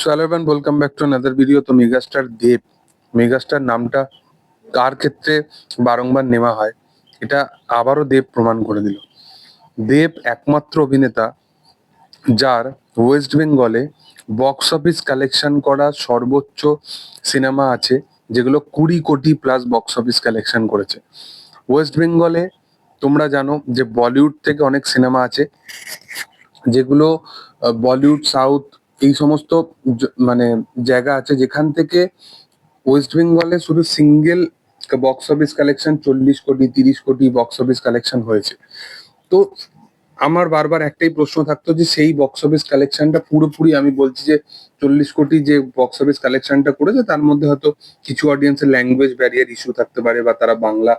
So everyone welcome back to another video তো megastar Dev megastar নামটা কার ক্ষেত্রে বারংবার নেওয়া হয়, এটা আবারও দেব প্রমাণ করে দিল। দেব একমাত্র অভিনেতা যার ওয়েস্ট বেঙ্গলে বক্স অফিস কালেকশন করা সর্বোচ্চ সিনেমা আছে, যেগুলো কুড়ি crore plus box office collection করেছে। ওয়েস্ট বেঙ্গলে তোমরা জানো যে বলিউড থেকে অনেক সিনেমা আছে, যেগুলো বলিউড সাউথ এই সমস্ত মানে জায়গা আছে যেখান থেকে ওয়েস্ট বেঙ্গলে শুধু সিঙ্গেল বক্স অফিস কালেকশন চল্লিশ কোটি, তিরিশ কোটি বক্স অফিস কালেকশন হয়েছে। তো আমার বারবার একটাই প্রশ্ন থাকতো যে সেই বক্স অফিস কালেকশনটা পুরোপুরি আমি বলছি যে চল্লিশ কোটি যে বক্স অফিস কালেকশনটা করেছে, তার মধ্যে হয়তো কিছু অডিয়েন্সের ল্যাঙ্গুয়েজ ব্যারিয়ার ইস্যু থাকতে পারে বা তারা বাংলা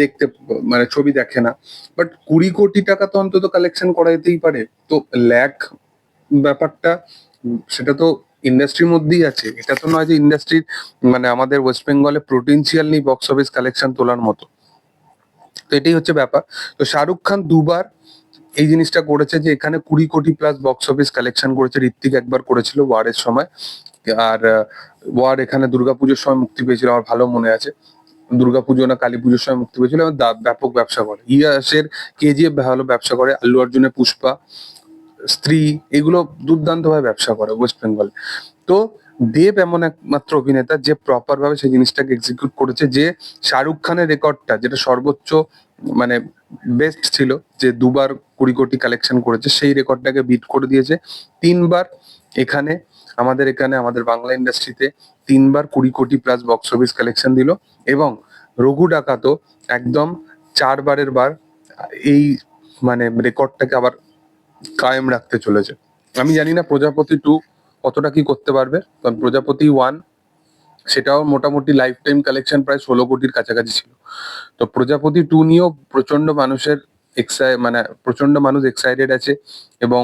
দেখতে মানে ছবি দেখে না। বাট কুড়ি কোটি টাকা তো অন্তত কালেকশন করা যেতেই পারে। তো ল্যাক ব্যাপারটা সেটা তো ইন্ডাস্ট্রির মধ্যেই আছে। এটা তো নয় যে ইন্ডাস্ট্রির মানে আমাদের ওয়েস্ট বেঙ্গলে পোটেন্সিয়াল নেই বক্স অফিস কালেকশন তোলার মতো। তো এটাই হচ্ছে ব্যাপার। তো শাহরুখ খান দুবার এই জিনিসটা করেছে যে এখানে কুড়ি crore plus box office collection করেছে। ঋত্বিক একবার করেছিল ওয়ারের সময়। আর ওয়ার এখানে দুর্গাপুজোর সময় মুক্তি পেয়েছিল, আমার ভালো মনে আছে। দুর্গাপুজো না কালী পুজোর সময় মুক্তি পেয়েছিল ব্যাপক ব্যবসা করে। ইয়াসের কেজিএফ ভালো ব্যবসা করে, আল্লু অর্জুনের পুষ্পা। স্ত্রী, এগুলো দুর্দান্তভাবে ব্যবসা করে ওয়েস্ট বেঙ্গল তো দেব এমন একমাত্র অভিনেতা যে প্রপার ভাবে সেই জিনিসটাকে এক্সিকিউট করেছে, যে শাহরুখ খানের রেকর্ডটা, যেটা সর্বোচ্চ মানে বেস্ট ছিল, যে দুবার কুড়ি কোটি কালেকশন করেছে, সেই রেকর্ডটাকে বিট করে দিয়েছে। তিনবার এখানে, আমাদের এখানে, আমাদের বাংলা ইন্ডাস্ট্রিতে তিনবার কুড়ি crore plus box office collection দিল এবং রঘু ডাকাতো একদম চারবারের বার এই মানে রেকর্ডটাকে আবার কায়েম রাখতে চলেছে। আমি জানি না প্রজাপতি টু কতটা কি করতে পারবে। কারণ প্রজাপতি ওয়ান সেটাও মোটামুটি লাইফ টাইম কালেকশন প্রায় ষোলো কোটির কাছাকাছি ছিল। তো প্রজাপতি টু নিয়েও প্রচণ্ড মানুষের এক্সাই মানে প্রচণ্ড মানুষ এক্সাইটেড আছে এবং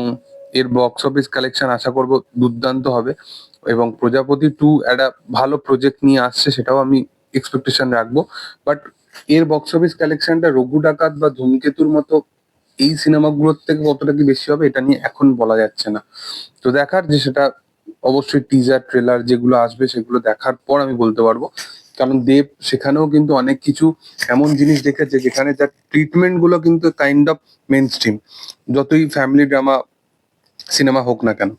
এর বক্স অফিস কালেকশন আশা করব দুর্দান্ত হবে এবং প্রজাপতি টু একটা ভালো প্রজেক্ট নিয়ে আসছে সেটাও আমি এক্সপেকটেশন রাখব। বাট এর বক্স অফিস কালেকশনটা রঘু ডাকাত বা ধূমকেতুর মতো এই সিনেমাগুলোর থেকে কতটা কি বেশি হবে, এটা নিয়ে এখন বলা যাচ্ছে না। তো দেখার যে সেটা অবশ্যই টিজার ট্রেলার যেগুলো আসবে সেগুলো দেখার পর আমি বলতে পারব। কারণ দেব সেখানেও কিন্তু অনেক কিছু এমন জিনিস দেখেছে যেখানে যার ট্রিটমেন্টগুলো কিন্তু কাইন্ড অফ মেন স্ট্রিম যতই ফ্যামিলি ড্রামা সিনেমা হোক না কেন,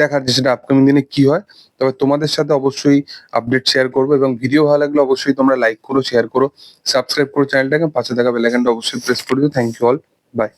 দেখার যে সেটা আপকামিং দিনে কি হয়, তবে তোমাদের সাথে অবশ্যই আপডেট শেয়ার করব এবং ভিডিও ভালো লাগলে অবশ্যই তোমরা লাইক করো শেয়ার করো সাবস্ক্রাইব করো চ্যানেলটাকে পাশে থাকা বেলাইকানটা অবশ্যই প্রেস করে দিও। Thank you all by